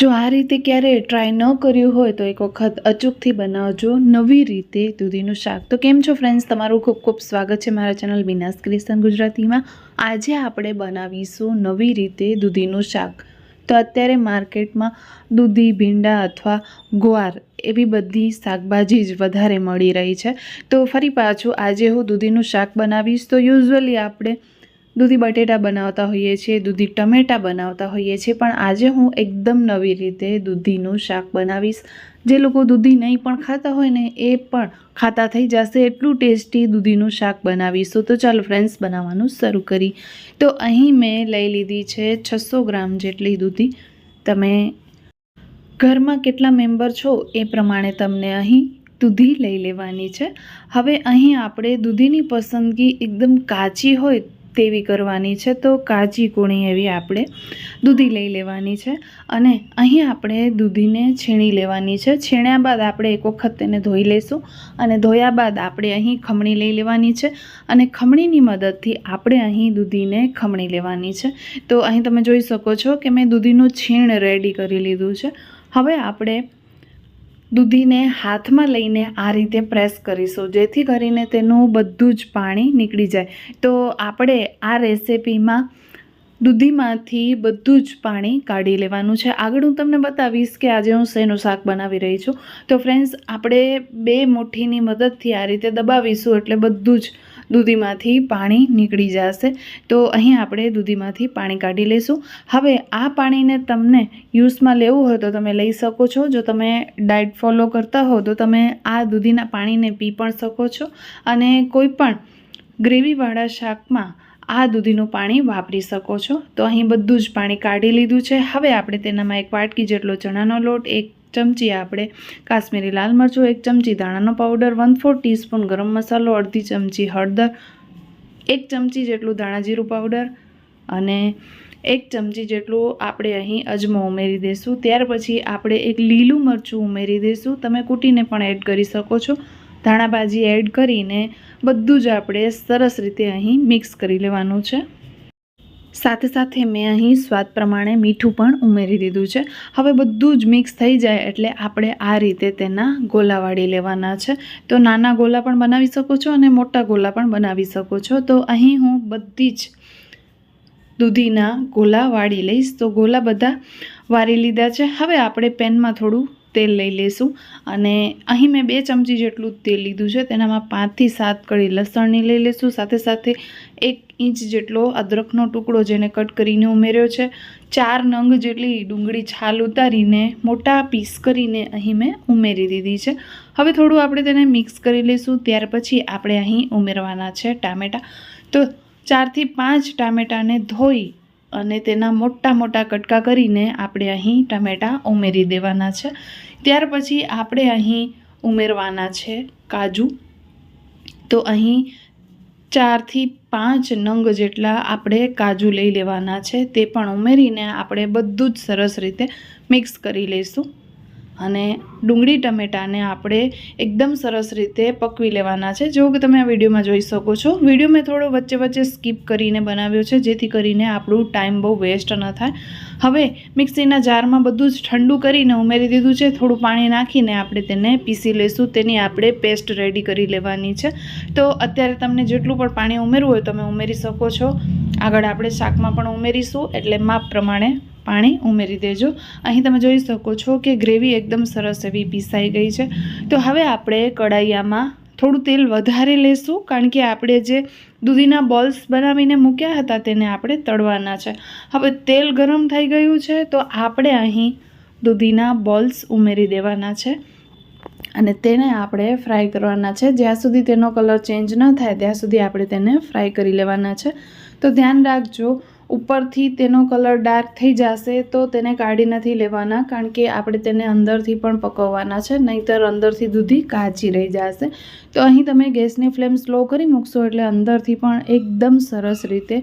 જો આ રીતે ક્યારે ટ્રાય ન કર્યું હોય તો એક વખત અચૂકથી બનાવજો નવી રીતે દૂધીનું શાક. તો કેમ છો ફ્રેન્ડ્સ તમારું ખૂબ ખૂબ સ્વાગત છે મારા ચેનલ વિનાશ ક્રિસ્તન ગુજરાતીમાં. આજે આપણે બનાવીશું નવી રીતે દૂધીનું શાક. તો અત્યારે માર્કેટમાં દૂધી, ભીંડા અથવા ગુવાર એવી બધી શાકભાજી જ વધારે મળી રહી છે. તો ફરી પાછું આજે હું દૂધીનું શાક બનાવીશ. તો યુઝ્યુઅલી આપણે દૂધી બટેટા બનાવતા હોઈએ છીએ, દૂધી ટમેટાં બનાવતા હોઈએ છીએ, પણ આજે હું એકદમ નવી રીતે દૂધીનું શાક બનાવીશ. જે લોકો દૂધી નહીં પણ ખાતા હોય ને, એ પણ ખાતા થઈ જશે. એટલું ટેસ્ટી દૂધીનું શાક બનાવીશું. તો ચાલો ફ્રેન્ડ્સ બનાવવાનું શરૂ કરી. તો અહીં મેં લઈ લીધી છે છસો ગ્રામ જેટલી દૂધી. તમે ઘરમાં કેટલા મેમ્બર છો એ પ્રમાણે તમને અહીં દૂધી લઈ લેવાની છે. હવે અહીં આપણે દૂધીની પસંદગી એકદમ કાચી હોય તેવી કરવાની છે, તો કાચી કૂણી એવી આપણે દૂધી લઈ લેવાની છે અને અહીં આપણે દૂધીને છીણી લેવાની છે. છીણ્યા બાદ આપણે એક વખત તેને ધોઈ લઈશું અને ધોયા બાદ આપણે અહીં ખમણી લઈ લેવાની છે અને ખમણીની મદદથી આપણે અહીં દૂધીને ખમણી લેવાની છે. તો અહીં તમે જોઈ શકો છો કે મેં દૂધીનું છીણ રેડી કરી લીધું છે. હવે આપણે દૂધીને હાથમાં લઈને આ રીતે પ્રેસ કરીશું, જેથી કરીને તેનું બધું જ પાણી નીકળી જાય. તો આપણે આ રેસિપીમાં દૂધીમાંથી બધું જ પાણી કાઢી લેવાનું છે. આગળ હું તમને બતાવીશ કે આજે હું શેનું શાક બનાવી રહી છું. તો ફ્રેન્ડ્સ, આપણે બે મુઠ્ઠીની મદદથી આ રીતે દબાવીશું એટલે બધું જ દૂધીમાંથી પાણી નીકળી જશે. તો અહીં આપણે દૂધીમાંથી પાણી કાઢી લઈશું. હવે આ પાણીને તમને યુઝમાં લેવું હોય તો તમે લઈ શકો છો. જો તમે ડાયટ ફોલો કરતા હો તો તમે આ દૂધીના પાણીને પી પણ શકો છો. અને કોઈ પણ ગ્રેવીવાળા શાકમાં આ દૂધીનું પાણી વાપરી શકો છો. તો અહીં બધું જ પાણી કાઢી લીધું છે. હવે આપણે તેનામાં એક વાટકી જેટલો ચણાનો લોટ, એક ચમચી આપણે કાશ્મીરી લાલ મરચું, એક ચમચી ધાણાનો પાવડર વન ફોર ટીસ્પૂન ગરમ મસાલો, અડધી ચમચી હળદર, એક ચમચી જેટલું ધાણાજીરું પાવડર અને એક ચમચી જેટલું આપણે અહીં અજમો ઉમેરી દઈશું ત્યાર પછી આપણે એક લીલું મરચું ઉમેરી દઈશું તમે કૂટીને પણ એડ કરી શકો છો. ધાણાભાજી એડ કરીને બધું જ આપણે સરસ રીતે અહીં મિક્સ કરી લેવાનું છે. સાથે સાથે મેં અહીં સ્વાદ પ્રમાણે મીઠું પણ ઉમેરી દીધું છે. હવે બધું જ મિક્સ થઈ જાય એટલે આપણે આ રીતે તેના ગોલા વાળી લેવાના છે. તો નાના ગોલા પણ બનાવી શકો છો અને મોટા ગોલા પણ બનાવી શકો છો. તો અહીં હું બધી જ દૂધીના ગોલા વાળી લઈશ. તો ગોલા બધા વાળી લીધા છે. હવે આપણે પેનમાં થોડું તેલ લઈ લઈશું અને અહીં મેં બે ચમચી જેટલું તેલ લીધું છે. તેનામાં પાંચથી સાત કળી લસણની લઈ લઈશું. સાથે સાથે એક ઇંચ જેટલો અદરકનો ટુકડો જેને કટ કરીને ઉમેર્યો છે. ચાર નંગ જેટલી ડુંગળી છાલ ઉતારીને મોટા પીસ કરીને અહીં મેં ઉમેરી દીધી છે. હવે થોડું આપણે તેને મિક્સ કરી લઈશું, ત્યાર પછી આપણે અહીં ઉમેરવાના છે ટામેટાં. તો ચારથી પાંચ ટામેટાને ધોઈ અને તેના મોટા મોટા કટકા કરીને આપણે અહીં ટામેટાં ઉમેરી દેવાના છે. ત્યાર પછી આપણે અહીં ઉમેરવાના છે કાજુ. તો અહીં ચારથી પાંચ નંગ જેટલા આપણે કાજુ લઈ લેવાના છે, તે પણ ઉમેરીને આપણે બધું જ સરસ રીતે મિક્સ કરી લઈશું. અને ડુંગળી ટમેટાને આપણે એકદમ સરસ રીતે પકવી લેવાના છે. જો કે તમે આ વિડીયોમાં જોઈ શકો છો. વીડિયો મેં થોડો વચ્ચે વચ્ચે સ્કીપ કરીને બનાવ્યો છે, જેથી કરીને આપણું ટાઈમ બહુ વેસ્ટ ન થાય. હવે મિક્સીના જારમાં બધું જ ઠંડુ કરીને ઉમેરી દીધું છે. થોડું પાણી નાખીને આપણે તેને પીસી લઈશું. તેની આપણે પેસ્ટ રેડી કરી લેવાની છે. તો અત્યારે તમને જેટલું પણ પાણી ઉમેરવું હોય તમે ઉમેરી શકો છો. આગળ આપણે શાકમાં પણ ઉમેરીશું, એટલે માપ પ્રમાણે પાણી ઉમેરી દેજો. અહીં તમે જોઈ શકો છો કે ગ્રેવી એકદમ સરસ એવી પીસાઈ ગઈ છે. તો હવે આપણે કડાઈયામાં થોડું તેલ વધારે લેશું, કારણ કે આપણે જે દૂધીના બોલ્સ બનાવીને મૂક્યા હતા તેને આપણે તળવાના છે. હવે તેલ ગરમ થઈ ગયું છે, તો આપણે અહીં દૂધીના બોલ્સ ઉમેરી દેવાના છે. અને તેને આપણે ફ્રાય કરવાના છે. જ્યાં સુધી તેનો કલર ચેન્જ ન થાય, ત્યાં સુધી આપણે તેને ફ્રાય કરી લેવાના છે. તો ધ્યાન રાખજો ઉપરથી તેનો કલર ડાર્ક થઈ જશે, તો તેને કાઢી નથી લેવાના, કારણ કે આપણે તેને અંદરથી પણ પકવવાના છે, નહીંતર અંદરથી દૂધી કાચી રહી જશે. તો અહીં તમે ગેસની ફ્લેમ સ્લો કરી મૂકશો, એટલે અંદરથી પણ એકદમ સરસ રીતે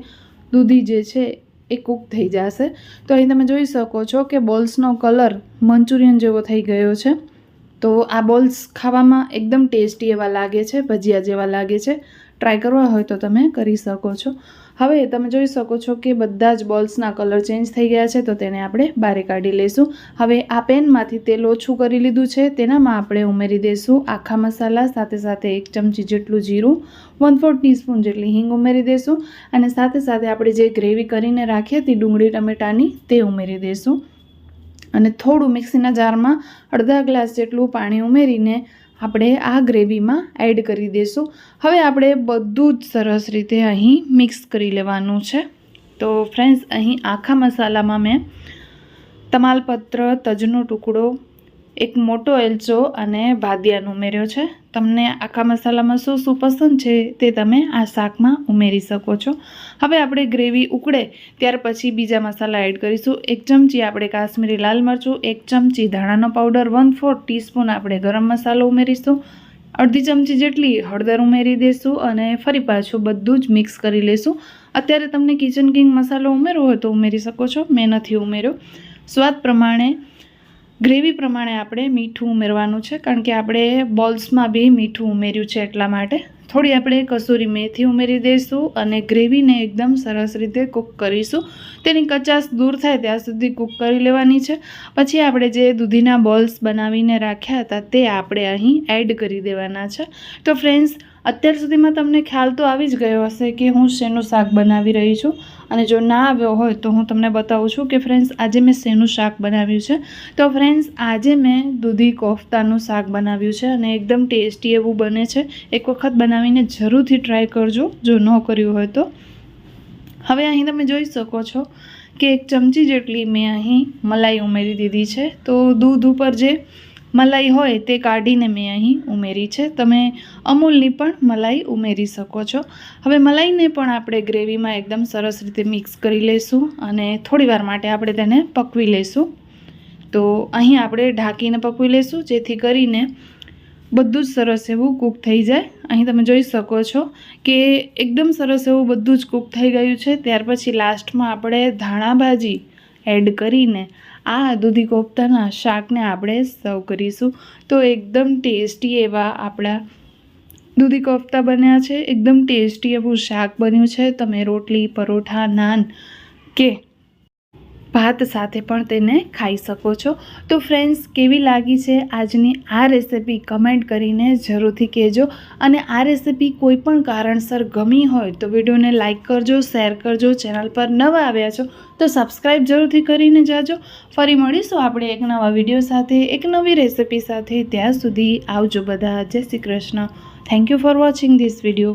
દૂધી જે છે એ કૂક થઈ જશે. તો અહીં તમે જોઈ શકો છો કે બોલ્સનો કલર મંચુરિયન જેવો થઈ ગયો છે. તો આ બોલ્સ ખાવામાં એકદમ ટેસ્ટી એવા લાગે છે, ભજીયા જેવા લાગે છે. ટ્રાય કરવા હોય તો તમે કરી શકો છો. હવે તમે જોઈ શકો છો કે બધા જ બોલ્સના કલર ચેન્જ થઈ ગયા છે, તો તેને આપણે બારે કાઢી લઈશું. હવે આ પેનમાંથી તેલ ઓછું કરી લીધું છે, તેનામાં આપણે ઉમેરી દઈશું આખા મસાલા, સાથે સાથે એક ચમચી જેટલું જીરું વન ફોર ટીસ્પૂન જેટલી હિંગ ઉમેરી દઈશું અને સાથે સાથે આપણે જે ગ્રેવી કરીને રાખીએ હતી ડુંગળી, ટમેટાની, તે ઉમેરી દઈશું. અને થોડું મિક્સીના જારમાં અડધા ગ્લાસ જેટલું પાણી ઉમેરીને આપણે આ ગ્રેવીમાં એડ કરી દઈશું હવે આપણે બધું જ સરસ રીતે અહીં મિક્સ કરી લેવાનું છે. તો ફ્રેન્ડ્સ, અહીં આખા મસાલામાં મેં તમાલપત્ર, તજનો ટુકડો, એક મોટો એલચો અને ભાદિયાનો ઉમેર્યો છે. તમને આખા મસાલામાં શું શું પસંદ છે તે તમે આ શાકમાં ઉમેરી શકો છો. હવે આપણે ગ્રેવી ઉકળે, ત્યાર પછી બીજા મસાલા એડ કરીશું. એક ચમચી આપણે કાશ્મીરી લાલ મરચું, એક ચમચી ધાણાનો પાવડર વન ફોર ટીસ્પૂન આપણે ગરમ મસાલો ઉમેરીશું. અડધી ચમચી જેટલી હળદર ઉમેરી દઈશું અને ફરી પાછું બધું જ મિક્સ કરી લઈશું અત્યારે તમને કિચન કિંગ મસાલો ઉમેરવો હોય તો ઉમેરી શકો છો. મેં નથી ઉમેર્યો. સ્વાદ પ્રમાણે ગ્રેવી પ્રમાણે આપણે મીઠું ઉમેરવાનું છે, કારણ કે આપણે બોલ્સમાં બી મીઠું ઉમેર્યું છે એટલા માટે. થોડી આપણે કસૂરી મેથી ઉમેરી દઈશું અને ગ્રેવીને એકદમ સરસ રીતે કૂક કરીશું. તેની કચાશ દૂર થાય ત્યાં સુધી કૂક કરી લેવાની છે. પછી આપણે જે દૂધીના બોલ્સ બનાવીને રાખ્યા હતા તે આપણે અહીં એડ કરી દેવાના છે. તો ફ્રેન્ડ્સ અત્યાર સુધીમાં તમને ખ્યાલ તો આવી જ ગયો હશે કે હું શેનું શાક બનાવી રહી છું. અને જો ના આવ્યો હોય તો હું તમને બતાવું છું કે ફ્રેન્ડ્સ આજે મેં શેનું શાક બનાવ્યું છે. તો ફ્રેન્ડ્સ આજે મેં દૂધી કોફતાનું શાક બનાવ્યું છે અને એકદમ ટેસ્ટી એવું બને છે. એક વખત બનાવીને જરૂરથી ટ્રાય કરજો, જો ન કર્યું હોય તો. હવે અહીં તમે જોઈ શકો છો કે એક ચમચી જેટલી મેં અહીં મલાઈ ઉમેરી દીધી છે. તો દૂધ ઉપર જે મલાઈ હોય તે કાઢીને મેં અહીં ઉમેરી છે. તમે અમૂલની પણ મલાઈ ઉમેરી શકો છો. હવે મલાઈને પણ આપણે ગ્રેવીમાં એકદમ સરસ રીતે મિક્સ કરી લઈશું અને થોડીવાર માટે આપણે તેને પકવી લઈશું. તો અહીં આપણે ઢાંકીને પકવી લઈશું, જેથી કરીને બધું જ સરસ એવું કૂક થઈ જાય. અહીં તમે જોઈ શકો છો કે એકદમ સરસ એવું બધું જ કૂક થઈ ગયું છે. ત્યાર પછી લાસ્ટમાં આપણે ધાણા ભાજી એડ કરીને આ દૂધી કોફતાના શાકને આપણે સર્વ કરીશું. તો એકદમ ટેસ્ટી એવા આપણા દૂધી કોફતા બન્યા છે. એકદમ ટેસ્ટી એવું શાક બન્યું છે. તમે રોટલી, પરોઠા, નાન કે ભાત સાથે પણ તેને ખાઈ શકો છો. તો ફ્રેન્ડ્સ કેવી લાગી છે આજની આ રેસિપી કમેન્ટ કરીને જરૂરથી કહેજો. અને આ રેસિપી કોઈ પણ કારણસર ગમી હોય તો વિડીયોને લાઇક કરજો શેર કરજો ચેનલ પર નવા આવ્યા છો તો સબસ્ક્રાઈબ જરૂરથી કરીને જાજો. ફરી મળીશું આપણે એક નવા વીડિયો સાથે, એક નવી રેસિપી સાથે. ત્યાં સુધી આવજો બધા. જય Shri Krishna. Thank you for watching this video